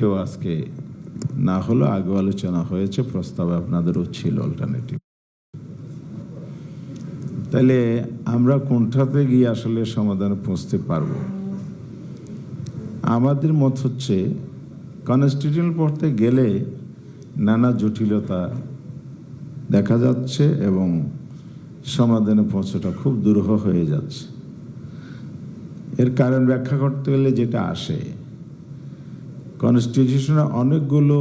সেটাও আজকে না হলো আগে আলোচনা হয়েছে, প্রস্তাবে আপনাদেরও ছিল অল্টারনেটিভ তাহলে আমরা কোনটাতে গিয়ে আসলে সমাধানে পৌঁছতে পারব? আমাদের মত হচ্ছে কনস্টিটিউশন পড়তে গেলে নানা জটিলতা দেখা যাচ্ছে এবং সমাধানে পৌঁছাটা খুব দুরূহ হয়ে যাচ্ছে। এর কারণ ব্যাখ্যা করতে গেলে যেটা আসে কনস্টিটিউশনে অনেকগুলো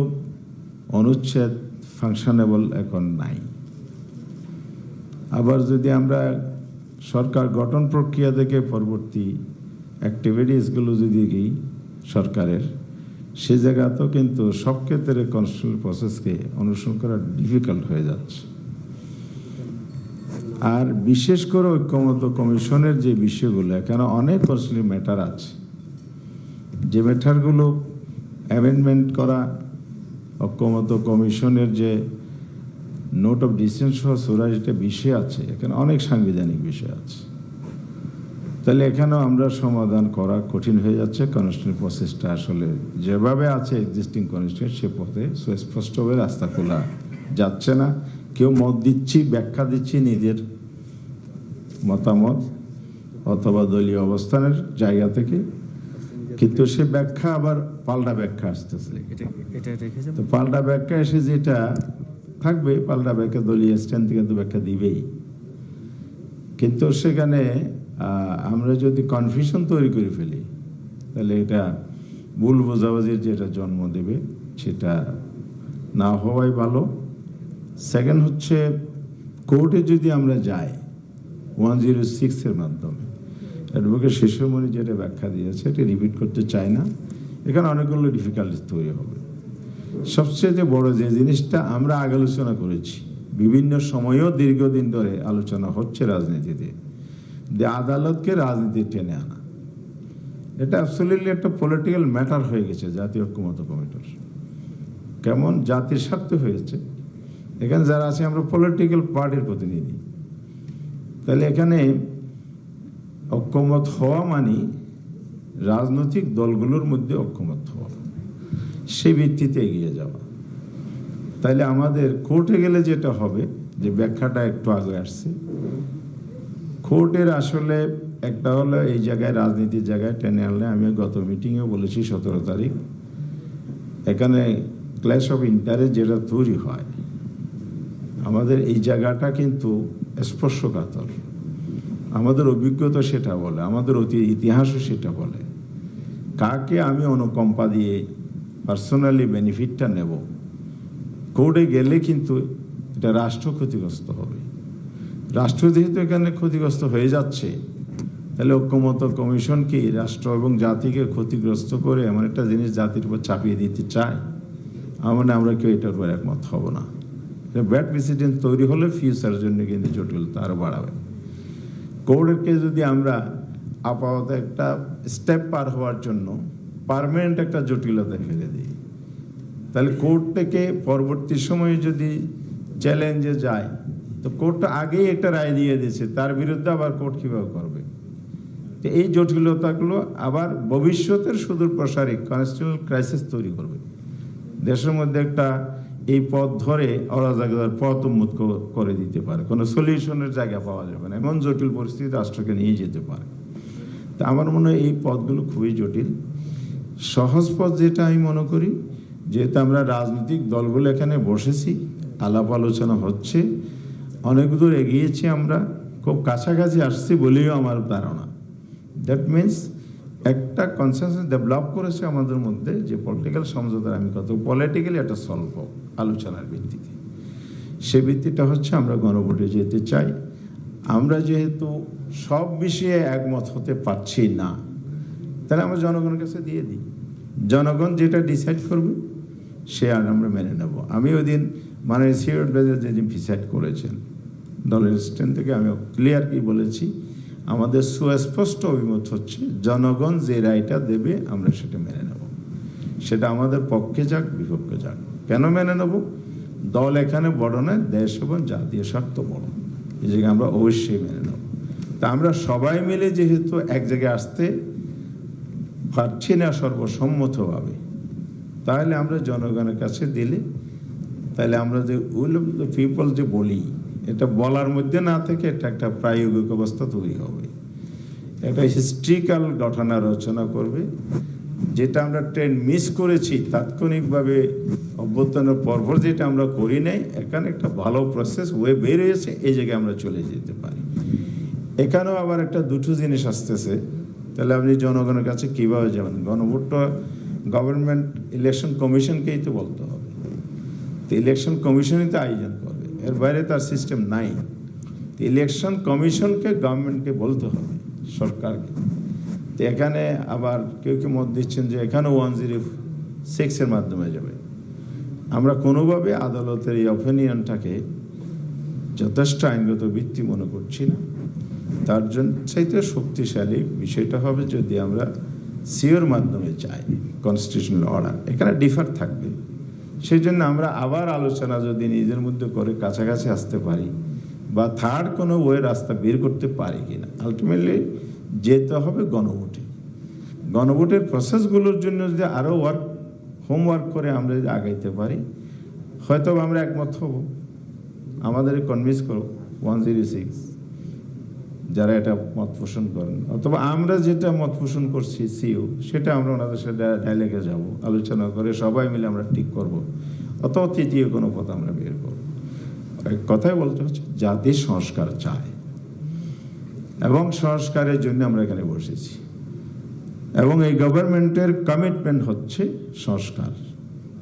অনুচ্ছেদ ফাংশনেবল এখন নাই। আবার যদি আমরা সরকার গঠন প্রক্রিয়া থেকে পরবর্তী অ্যাক্টিভিটিসগুলো যদি গিয়ে সরকারের, সে জায়গাতেও কিন্তু সব ক্ষেত্রে কনস্টিটিউশন প্রসেসকে অনুসরণ করা ডিফিকাল্ট হয়ে যাচ্ছে। আর বিশেষ করে ঐক্যমত কমিশনের যে বিষয়গুলো, এখানে অনেক কনস্টিটিউশন ম্যাটার আছে। যে ম্যাটারগুলো অ্যামেন্ডমেন্ট করা, ঐক্যমত কমিশনের যে নোট অফ ডিসেন্ট সহ সুরা যেটা বিষয় আছে, এখানে অনেক সাংবিধানিক বিষয় আছে। তাহলে এখানেও আমরা সমাধান করা কঠিন হয়ে যাচ্ছে। কনস্টিটিউশন প্রসেসটা আসলে যেভাবে আছে এক্সিস্টিং কনস্টিটিউশন সে পথে সুস্পষ্টভাবে রাস্তা খোলা যাচ্ছে না। কেউ মত দিচ্ছি, ব্যাখ্যা দিচ্ছি নিজের মতামত অথবা দলীয় অবস্থানের জায়গা থেকে। কিন্তু সে ব্যাখ্যা আবার পাল্টা ব্যাখ্যা আসতেছে। তো পাল্টা ব্যাখ্যা এসে যেটা থাকবে পাল্টা ব্যাখ্যা দলীয় স্ট্যান্ড থেকে তো ব্যাখ্যা দিবেই। কিন্তু সেখানে আমরা যদি কনফিউশন তৈরি করে ফেলি তাহলে এটা ভুল বোঝাবুঝির যেটা জন্ম দেবে সেটা না হওয়াই ভালো। সেকেন্ড হচ্ছে কোর্টে যদি আমরা যাই ওয়ান জিরো সিক্সের মাধ্যমে অ্যাডভোকেট শিশুমণি যেটা ব্যাখ্যা দিয়েছে, এটা রিপিট করতে চায় না। এখানে অনেকগুলো ডিফিকাল্টিস তৈরি হবে। সবচেয়ে বড় যে জিনিসটা আমরা আগে আলোচনা করেছি, বিভিন্ন সময়েও দীর্ঘদিন ধরে আলোচনা হচ্ছে রাজনীতিতে, যে আদালতকে রাজনীতি টেনে আনা। এটা অ্যাবসলিটলি একটা পলিটিক্যাল ম্যাটার হয়ে গেছে, জাতীয় ঐক্যমত কমিটির। কেমন? জাতির স্বার্থে হয়েছে। এখানে যারা আছে, আমরা পলিটিক্যাল পার্টির প্রতিনিধি। তাহলে এখানে ঐক্যমত হওয়া মানে রাজনৈতিক দলগুলোর মধ্যে ঐক্যমত হওয়া। সেই ভিত্তিতে এগিয়ে যাওয়া। তাইলে আমাদের কোর্টে গেলে যেটা হবে, যে ব্যাখ্যাটা একটু আগে আসছে, কোর্টের আসলে একটা হলো এই জায়গায়, রাজনীতির জায়গায় টেনে আনলে, আমি গত মিটিংয়েও বলেছি সতেরো তারিখ, এখানে ক্লাস অফ ইন্টারেস্ট যেটা তৈরি হয়, আমাদের এই জায়গাটা কিন্তু স্পর্শকাতর। আমাদের অভিজ্ঞতা সেটা বলে, আমাদের অতি ইতিহাসও সেটা বলে। কাকে আমি অনুকম্পা দিয়ে পার্সোনালি বেনিফিটটা নেব? কোর্টে গেলে কিন্তু এটা রাষ্ট্র ক্ষতিগ্রস্ত হবে। রাষ্ট্র যেহেতু এখানে ক্ষতিগ্রস্ত হয়ে যাচ্ছে, তাহলে ঐক্যমত কমিশন কি রাষ্ট্র এবং জাতিকে ক্ষতিগ্রস্ত করে এমন একটা জিনিস জাতির উপর চাপিয়ে দিতে চায়? আমার আমরা কেউ এটার উপর একমত হব না। ব্যাড প্রেসিডেন্ট তৈরি হলে ফিউচারের জন্য কিন্তু জটিলতা আরও বাড়াবে। কোর্টকে যদি আমরা আপাতত একটা স্টেপ পার হওয়ার জন্য পারমানেন্ট একটা জটিলতা ফেলে দিই, তাহলে কোর্ট থেকে পরবর্তী সময়ে যদি চ্যালেঞ্জে যায়, তো কোর্টটা আগেই একটা রায় দিয়ে দিয়েছে, তার বিরুদ্ধে আবার কোর্ট কীভাবে করবে? তো এই জটিলতাগুলো আবার ভবিষ্যতের সুদূর প্রসারী কনস্টিটিউশনাল ক্রাইসিস তৈরি করবে। দেশের মধ্যে একটা এই পথ ধরে অরাজকতার পথ উন্মুক্ত করে দিতে পারে। কোনো সলিউশনের জায়গা পাওয়া যাবে না। এমন জটিল পরিস্থিতি রাষ্ট্রকে নিয়ে যেতে পারে। তা আমার মনে হয় এই পথগুলো খুবই জটিল। সহজ পথ যেটা আমি মনে করি, যেহেতু আমরা রাজনৈতিক দলগুলো এখানে বসেছি, আলাপ আলোচনা হচ্ছে, অনেক দূর এগিয়েছি আমরা, খুব কাছাকাছি আসছি বলেও আমার ধারণা। দ্যাট মিন্স একটা কনসেন্সাস ডেভেলপ করেছে আমাদের মধ্যে যে পলিটিক্যাল সমঝোতার আমি কত পলিটিক্যালি একটা সলভ হোক আলোচনার ভিত্তিতে। সে ভিত্তিটা হচ্ছে আমরা গণভোটে যেতে চাই। আমরা যেহেতু সব বিষয়ে একমত হতে পারছি না, তাহলে আমরা জনগণের কাছে দিয়ে দিই। জনগণ যেটা ডিসাইড করবে, সে আর আমরা মেনে নেব। আমি ওই দিন মানে সিওর যেদিন ডিসাইড করেছেন, দলের স্ট্যান্ড থেকে আমি ক্লিয়ার কি বলেছি আমাদের সুস্পষ্ট অভিমত হচ্ছে, জনগণ যে রায়টা দেবে আমরা সেটা মেনে নেব। সেটা আমাদের পক্ষে যাক, বিপক্ষে যাক। কেন মেনে নেব? দল এখানে বড় নয়, দেশ এবং জাতীয় স্বার্থ বড়। এই জায়গায় আমরা অবশ্যই মেনে নেব। তা আমরা সবাই মিলে যেহেতু এক জায়গায় আসতে পারছি না সর্বসম্মতভাবে, তাহলে আমরা জনগণের কাছে দিলে, তাহলে আমরা যে উইল অফ দ্য পিপল যে বলি এটা বলার মধ্যে না থেকে এটা একটা প্রায়োগিক অবস্থা তৈরি হবে। একটা হিস্ট্রিক্যাল ঘটনা রচনা করবে। যেটা আমরা ট্রেন মিস করেছি, তাৎক্ষণিকভাবে অভ্যর্থনের পরপর যেটা আমরা করি নাই, এখানে একটা ভালো প্রসেস ওয়ে বের হয়েছে এই জায়গায় আমরা চলে যেতে পারি। এখানেও আবার একটা দুটো জিনিস আসতেছে। তাহলে আপনি জনগণের কাছে কীভাবে যাবেন? গণভোটটা গভর্নমেন্ট ইলেকশন কমিশনকেই তো বলতে হবে। তো ইলেকশন কমিশনই তো আয়োজন করবে এর বাইরে তার সিস্টেম নাই। ইলেকশন কমিশনকে গভর্নমেন্টকে বলতে হবে, সরকারকে। তো এখানে আবার কেউ কেউ মত দিচ্ছেন যে এখানেও ওয়ান জিরো সিক্সের মাধ্যমে যাবে। আমরা কোনোভাবে আদালতের এই অপিনিয়নটাকে যথেষ্ট আইনগত ভিত্তি মনে করছি না। তার জন্য চাইতে শক্তিশালী বিষয়টা হবে যদি আমরা সিওর মাধ্যমে চাই কনস্টিটিউশনাল অর্ডার এখানে ডিফার থাকবে। সেই জন্য আমরা আবার আলোচনা যদি নিজের মধ্যে করে কাছাকাছি আসতে পারি বা থার্ড কোনো ওয়ে রাস্তা বের করতে পারি কিনা আলটিমেটলি যেতে হবে গণভোটে। গণভোটের প্রসেসগুলোর জন্য যদি আরও ওয়ার্ক হোমওয়ার্ক করে আমরা যদি আগাইতে পারি হয়তো আমরা একমত হব। আমাদের কনভিন্স করো ওয়ান জিরো সিক্স যারা এটা মত পোষণ করেন। অথবা আমরা যেটা মত পোষণ করছি, সিও, সেটা আমরা ওনাদের সাথে ডাইলেগে যাব, আলোচনা করে সবাই মিলে আমরা ঠিক করব, অথবা তৃতীয় কোনো পথ আমরা বের করব। কথাই বলতে হচ্ছে, জাতি সংস্কার চায়। এবং সংস্কারের জন্য আমরা এখানে বসেছি। এবং এই গভর্নমেন্টের কমিটমেন্ট হচ্ছে সংস্কার,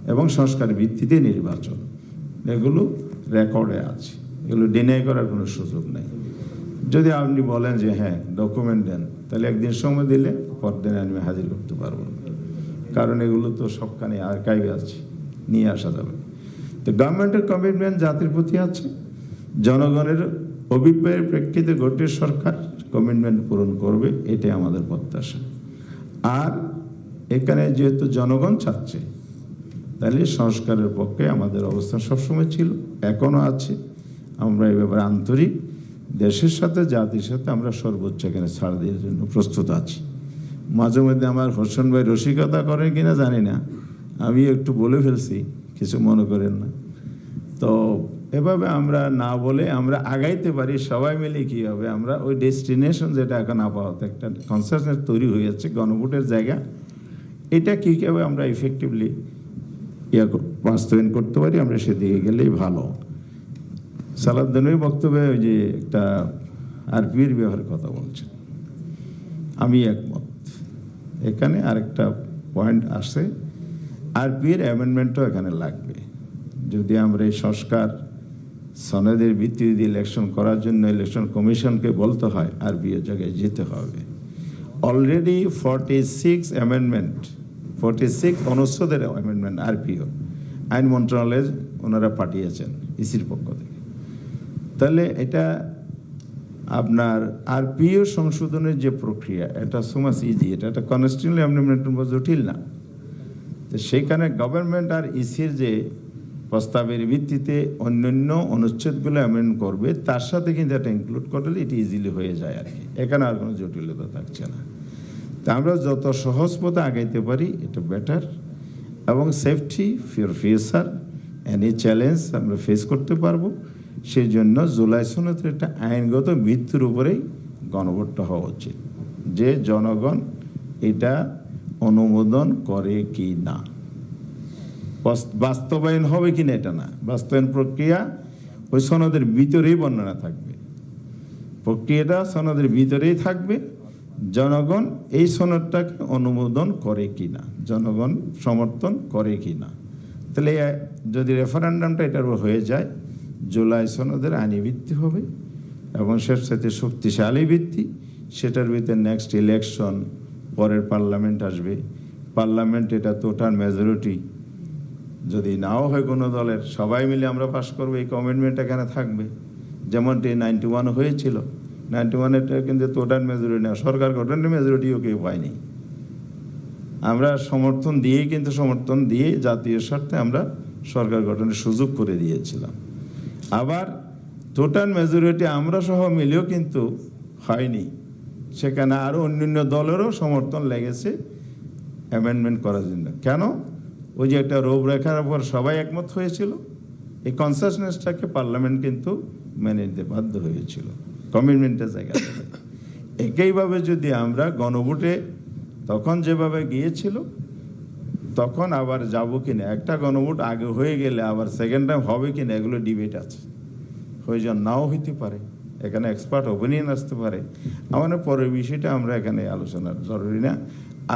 এবং সংস্কার ভিত্তিতে নির্বাচন। এগুলো রেকর্ডে আছে। এগুলো ডিনাই করার কোনো সুযোগ নেই। যদি আপনি বলেন যে হ্যাঁ ডকুমেন্ট দেন, তাহলে একদিন সময় দিলে পরদিন আমি হাজির করতে পারব কারণ এগুলো তো সবখানে আর্কাইভে আছে, নিয়ে আসা যাবে। তো গভর্নমেন্টের কমিটমেন্ট জাতির প্রতি আছে, জনগণের অভিপ্রায়ের প্রেক্ষিতে গঠিত সরকার কমিটমেন্ট পূরণ করবে, এটাই আমাদের প্রত্যাশা। আর এখানে যেহেতু জনগণ চাচ্ছে, তাহলে সংস্কারের পক্ষে আমাদের অবস্থান সবসময় ছিল এখনও আছে। আমরা এই ব্যাপারে আন্তরিক দেশের সাথে জাতির সাথে আমরা সর্বোচ্চ এখানে ছাড় দেওয়ার জন্য প্রস্তুত আছি। মাঝে মধ্যে আমার হোসেন ভাই রসিকতা করেন কিনা জানি না। আমি একটু বলে ফেলছি, কিছু মনে করেন না। তো এভাবে আমরা না বলে আমরা আগাইতে পারি, সবাই মিলে কী হবে? আমরা ওই ডেস্টিনেশন যেটা এখন আপাতত একটা কনসাসনেস তৈরি হয়ে যাচ্ছে, গণভোটের জায়গা। এটা কীভাবে আমরা ইফেক্টিভলি ইয়া বাস্তবায়ন করতে পারি, আমরা সেদিকে গেলেই ভালো। সালাদ্দিনের বক্তব্যে ওই যে একটা আরপির ব্যবহারের কথা বলছেন। আমি একমত। এখানে আরেকটা পয়েন্ট আসে আরপির অ্যামেন্ডমেন্টও এখানে লাগবে। যদি আমরা এই সংস্কার সনদের ভিত্তিতে ইলেকশন করার জন্য ইলেকশন কমিশনকে বলতে হয় আরবিও জায়গায় যেতে হবে। Already forty six amendment forty six অনুচ্ছেদের amendment RPO আইন মন্ত্রণালয়ে ওনারা পাঠিয়েছেন, ইসির পক্ষ থেকে। তাহলে এটা আপনার আর আরপিও সংশোধনের যে প্রক্রিয়া, এটা সুমাস ইজি এটা একটা কনস্টিটিউশনাল অ্যামেন্ডমেন্টের মধ্যে জটিল না। তো সেইখানে গভর্নমেন্ট আর ইসির যে প্রস্তাবের ভিত্তিতে অন্যান্য অনুচ্ছেদগুলো অ্যামেন্ড করবে, তার সাথে কিন্তু এটা ইনক্লুড করলে এটি ইজিলি হয়ে যায় আর কি। এখানে আর কোনো জটিলতা থাকছে না। তা আমরা যত সহজ পথে আগাইতে পারি, এটা বেটার এবং সেফটি ফিওর ফিউচার এনি চ্যালেঞ্জ আমরা ফেস করতে পারব। সেই জন্য জুলাই সনদের একটা আইনগত মৃত্যুর উপরেই গণভোটটা হওয়া উচিত। যে জনগণ এটা অনুমোদন করে কি না। বাস্তবায়ন হবে কি না এটা না। বাস্তবায়ন প্রক্রিয়া ওই সনদের ভিতরেই বর্ণনা থাকবে। প্রক্রিয়াটা সনদের ভিতরেই থাকবে। জনগণ এই সনদটাকে অনুমোদন করে কি না। জনগণ সমর্থন করে কি না। তাহলে যদি রেফারেন্ডামটা এটার হয়ে যায় জুলাই সনদের আইনি ভিত্তি হবে এবং সবসাথে শক্তিশালী ভিত্তি। সেটার ভিতরে নেক্সট ইলেকশন পরের পার্লামেন্ট আসবে। পার্লামেন্ট এটা টোটাল মেজরিটি যদি নাও হয় কোনো দলের, সবাই মিলে আমরা পাশ করব, এই কমিটমেন্ট এখানে থাকবে। যেমনটি নাইনটি ওয়ান হয়েছিল নাইনটি ওয়ানেরটা কিন্তু টোটাল মেজরিটি না সরকার গঠনের মেজরিটিও কেউ পায়নি। আমরা সমর্থন দিয়েই কিন্তু সমর্থন দিয়ে জাতীয় স্বার্থে আমরা সরকার গঠনের সুযোগ করে দিয়েছিলাম। আবার টোটাল মেজরিটি আমরা সহ মিলেও কিন্তু হয়নি। সেখানে আরও অন্যান্য দলেরও সমর্থন লেগেছে অ্যামেন্ডমেন্ট করার জন্য। কেন? ওই যে একটা রূপরেখার উপর সবাই একমত হয়েছিল, এই কনসাসনেসটাকে পার্লামেন্ট কিন্তু মেনে নিতে বাধ্য হয়েছিল কমিটমেন্টের জায়গা একইভাবে যদি আমরা গণভোটে তখন যেভাবে গিয়েছিল তখন আবার যাব কিনা? একটা গণভোট আগে হয়ে গেলে আবার সেকেন্ড টাইম হবে কিনা? এগুলো ডিবেট আছে। প্রয়োজন নাও হইতে পারে। এখানে এক্সপার্ট ওপিনিয়ন আসতে পারে। আমাদের পরের বিষয়টা আমরা এখানে আলোচনার জরুরি না।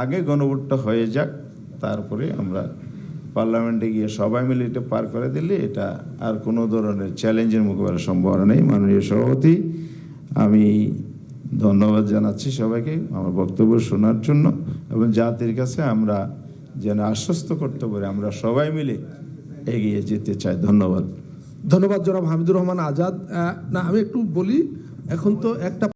আগে গণভোটটা হয়ে যাক, তারপরে আমরা পার্লামেন্টে গিয়ে সবাই মিলে এটা পার করে দিলে এটা আর কোনো ধরনের চ্যালেঞ্জের মোকাবেলার সম্ভাবনা নেই। মাননীয় সভাপতি, আমি ধন্যবাদ জানাচ্ছি সবাইকে আমার বক্তব্য শোনার জন্য এবং জাতির কাছে আমরা যেন আশ্বস্ত করতে পারে, আমরা সবাই মিলে এগিয়ে যেতে চাই। ধন্যবাদ। ধন্যবাদ জনাব হামিদুর রহমান আজাদ। না, আমি একটু বলি, এখন তো একটা